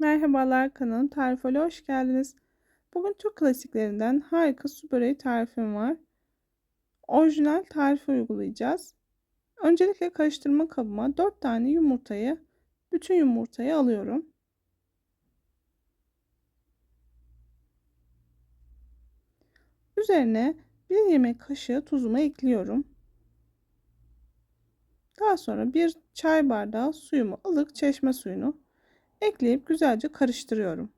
Merhabalar kanalım Tarifole hoş geldiniz. Bugün Türk klasiklerinden harika su böreği tarifim var. Orijinal tarifi uygulayacağız. Öncelikle karıştırma kabıma 4 tane yumurtayı, bütün yumurtayı alıyorum. Üzerine 1 yemek kaşığı tuzumu ekliyorum. Daha sonra bir çay bardağı suyumu, ılık çeşme suyunu ekleyip güzelce karıştırıyorum.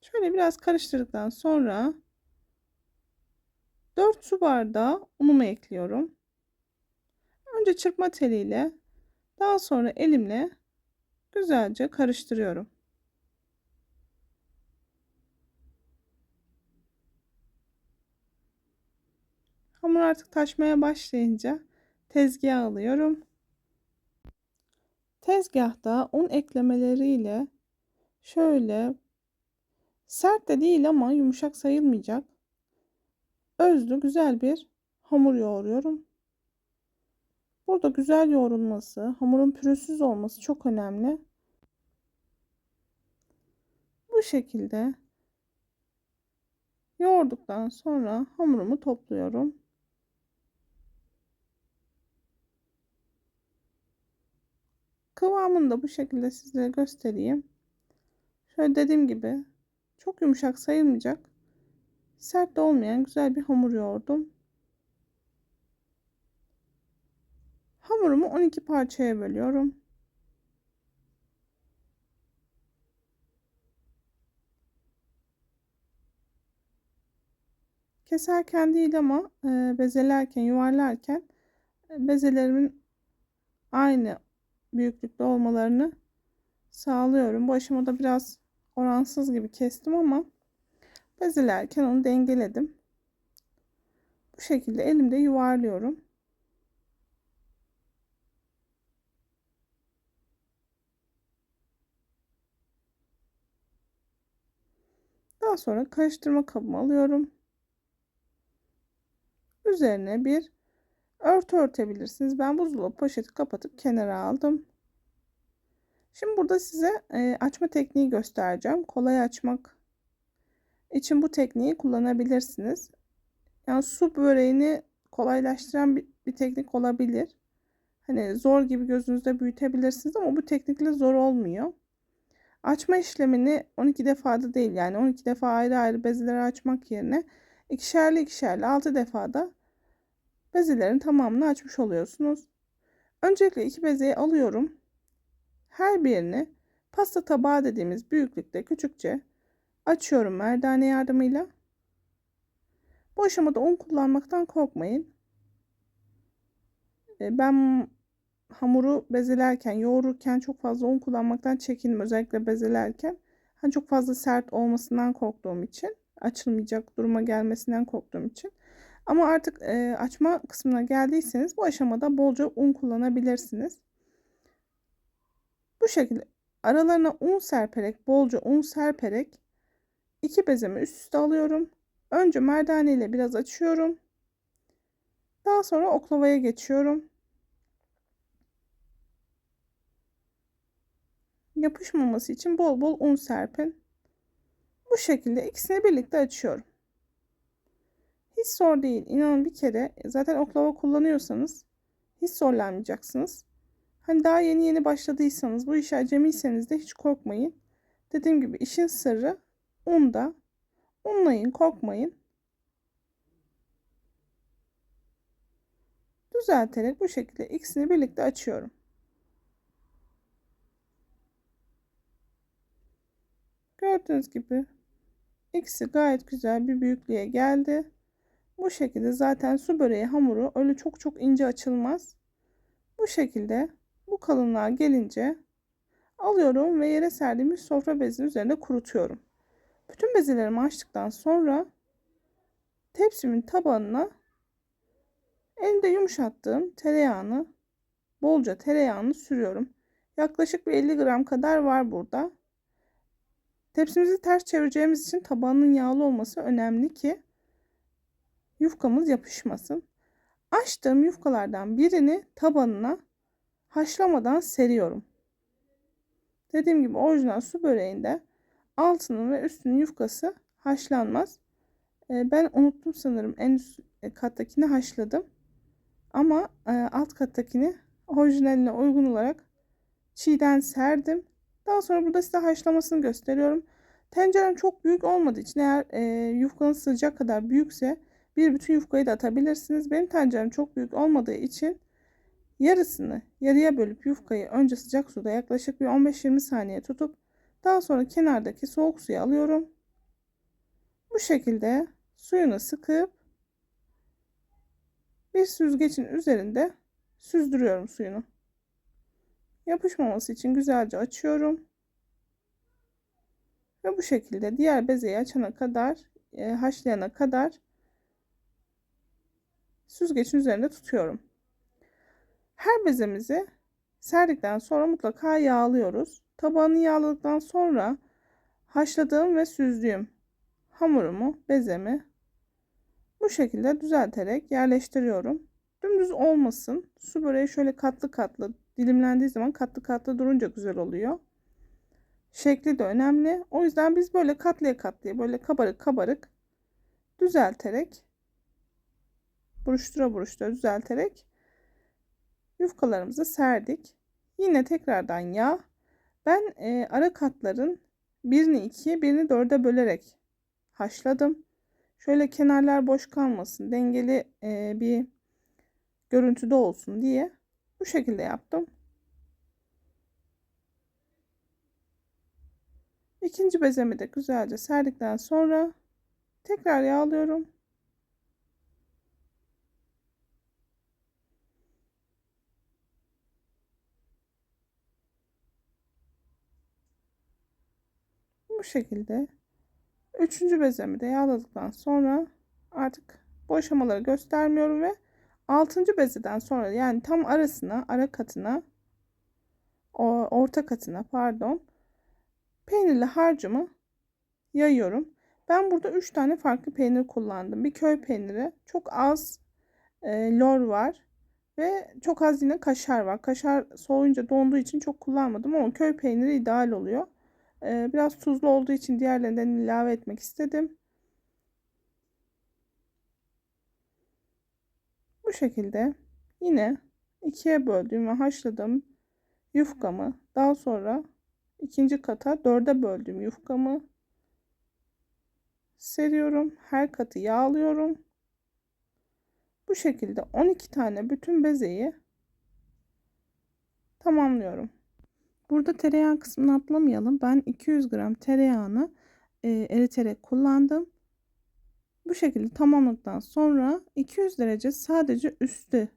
Şöyle biraz karıştırdıktan sonra 4 su bardağı unumu ekliyorum. Önce çırpma teliyle daha sonra elimle güzelce karıştırıyorum. Hamur artık taşmaya başlayınca tezgaha alıyorum. Tezgahta un eklemeleriyle şöyle sert de değil ama yumuşak sayılmayacak özlü güzel bir hamur yoğuruyorum. Burada güzel yoğrulması, hamurun pürüzsüz olması çok önemli. Bu şekilde yoğurduktan sonra hamurumu topluyorum. Kıvamını da bu şekilde sizlere göstereyim. Şöyle dediğim gibi çok yumuşak sayılmayacak. Sert de olmayan güzel bir hamur yoğurdum. Hamurumu 12 parçaya bölüyorum. Keserken değil ama e, bezelerken, yuvarlarken e, bezelerimin aynı büyüklükte olmalarını sağlıyorum. Bu aşamada biraz oransız gibi kestim ama bezelerken onu dengeledim. Bu şekilde elimde yuvarlıyorum. Daha sonra karıştırma kabımı alıyorum. Üzerine bir örtü örtebilirsiniz. Ben buzdolabı poşeti kapatıp kenara aldım. Şimdi burada size e, açma tekniği göstereceğim. Kolay açmak için bu tekniği kullanabilirsiniz. Yani su böreğini kolaylaştıran bir, teknik olabilir. Hani zor gibi gözünüzde büyütebilirsiniz ama bu teknikle zor olmuyor. Açma işlemini 12 defada değil yani 12 defa ayrı ayrı bezeleri açmak yerine ikişerli ikişerli 6 defada bezelerin tamamını açmış oluyorsunuz. Öncelikle iki bezeyi alıyorum. Her birini pasta tabağı dediğimiz büyüklükte küçükçe açıyorum merdane yardımıyla. Bu aşamada un kullanmaktan korkmayın. E, ben hamuru bezelerken, yoğururken çok fazla un kullanmaktan çekindim. Özellikle bezelerken. Hani çok fazla sert olmasından korktuğum için. Açılmayacak duruma gelmesinden korktuğum için. Ama artık e, açma kısmına geldiyseniz bu aşamada bolca un kullanabilirsiniz. Bu şekilde aralarına un serperek, bolca un serperek iki bezemi üst üste alıyorum. Önce merdane ile biraz açıyorum. Daha sonra oklavaya geçiyorum. Yapışmaması için bol bol un serpin. Bu şekilde ikisini birlikte açıyorum. Hiç zor değil. İnanın bir kere zaten oklava kullanıyorsanız hiç zorlanmayacaksınız. Hani daha yeni yeni başladıysanız bu işe acemiyseniz de hiç korkmayın. Dediğim gibi işin sırrı unda. Unlayın korkmayın. Düzelterek bu şekilde ikisini birlikte açıyorum. Gördüğünüz gibi ikisi gayet güzel bir büyüklüğe geldi. Bu şekilde zaten su böreği hamuru öyle çok çok ince açılmaz. Bu şekilde bu kalınlığa gelince alıyorum ve yere serdiğimiz sofra bezinin üzerinde kurutuyorum. Bütün bezelerimi açtıktan sonra tepsimin tabanına elimde yumuşattığım tereyağını bolca tereyağını sürüyorum. Yaklaşık bir 50 gram kadar var burada. Tepsimizi ters çevireceğimiz için tabanının yağlı olması önemli ki yufkamız yapışmasın. Açtığım yufkalardan birini tabanına haşlamadan seriyorum. Dediğim gibi orijinal su böreğinde altının ve üstünün yufkası haşlanmaz. Ee, ben unuttum sanırım en üst e, kattakini haşladım. Ama e, alt kattakini orijinaline uygun olarak çiğden serdim. Daha sonra burada size haşlamasını gösteriyorum. Tencerem çok büyük olmadığı için eğer e, yufkanız sıcak kadar büyükse bir bütün yufkayı da atabilirsiniz. Benim tencerem çok büyük olmadığı için yarısını yarıya bölüp yufkayı önce sıcak suda yaklaşık bir 15-20 saniye tutup daha sonra kenardaki soğuk suyu alıyorum. Bu şekilde suyunu sıkıp bir süzgecin üzerinde süzdürüyorum suyunu. Yapışmaması için güzelce açıyorum. Ve bu şekilde diğer bezeyi açana kadar, e, haşlayana kadar süzgecin üzerinde tutuyorum. Her bezemizi serdikten sonra mutlaka yağlıyoruz. Tabağını yağladıktan sonra haşladığım ve süzdüğüm hamurumu, bezemi bu şekilde düzelterek yerleştiriyorum. Dümdüz olmasın. Su böreği şöyle katlı katlı dilimlendiği zaman katlı katlı durunca güzel oluyor. Şekli de önemli. O yüzden biz böyle katlıya katlıya böyle kabarık kabarık düzelterek buruştura buruştura düzelterek yufkalarımızı serdik. Yine tekrardan yağ. Ben e, ara katların birini ikiye birini dörde bölerek haşladım. Şöyle kenarlar boş kalmasın, dengeli e, bir görüntüde olsun diye bu şekilde yaptım. İkinci bezemi de güzelce serdikten sonra tekrar yağlıyorum. Bu şekilde üçüncü bezemi de yağladıktan sonra artık bu aşamaları göstermiyorum ve altıncı bezeden sonra yani tam arasına ara katına orta katına pardon peynirli harcımı yayıyorum. Ben burada 3 tane farklı peynir kullandım. Bir köy peyniri, çok az e, lor var ve çok az yine kaşar var. Kaşar soğuyunca donduğu için çok kullanmadım ama köy peyniri ideal oluyor. E, biraz tuzlu olduğu için diğerlerinden ilave etmek istedim. Bu şekilde yine ikiye böldüğüm ve haşladığım yufkamı daha sonra ikinci kata dörde böldüğüm yufkamı seriyorum. Her katı yağlıyorum. Bu şekilde 12 tane bütün bezeyi tamamlıyorum. Burada tereyağı kısmını atlamayalım. Ben 200 gram tereyağını e, eriterek kullandım. Bu şekilde tamamladıktan sonra 200 derece sadece üstü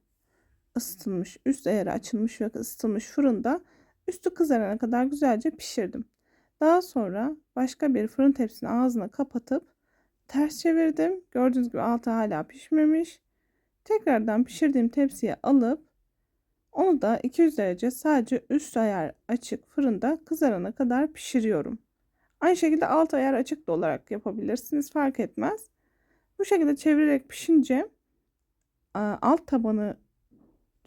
ısıtılmış, üst ayarı açılmış ve ısıtılmış fırında üstü kızarana kadar güzelce pişirdim. Daha sonra başka bir fırın tepsinin ağzına kapatıp ters çevirdim. Gördüğünüz gibi altı hala pişmemiş. Tekrardan pişirdiğim tepsiye alıp onu da 200 derece sadece üst ayar açık fırında kızarana kadar pişiriyorum. Aynı şekilde alt ayar açık da olarak yapabilirsiniz fark etmez. Bu şekilde çevirerek pişince alt tabanı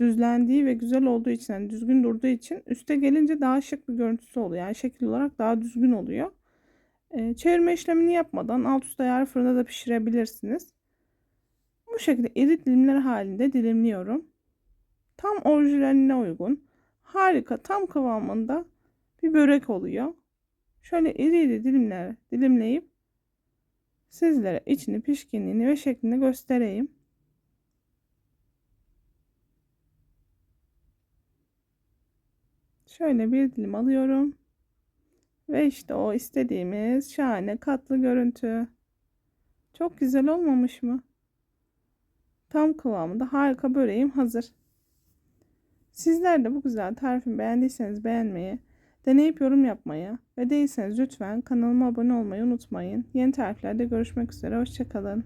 düzlendiği ve güzel olduğu için yani düzgün durduğu için üste gelince daha şık bir görüntüsü oluyor. Yani şekil olarak daha düzgün oluyor. Ee, çevirme işlemini yapmadan alt üst ayar fırında da pişirebilirsiniz. Bu şekilde iri dilimler halinde dilimliyorum. Tam orijinaline uygun. Harika tam kıvamında bir börek oluyor. Şöyle iri iri dilimler dilimleyip sizlere içini pişkinliğini ve şeklini göstereyim. Şöyle bir dilim alıyorum. Ve işte o istediğimiz şahane katlı görüntü. Çok güzel olmamış mı? Tam kıvamında harika böreğim hazır. Sizler de bu güzel tarifimi beğendiyseniz beğenmeyi, deneyip yorum yapmayı ve değilseniz lütfen kanalıma abone olmayı unutmayın. Yeni tariflerde görüşmek üzere. Hoşçakalın.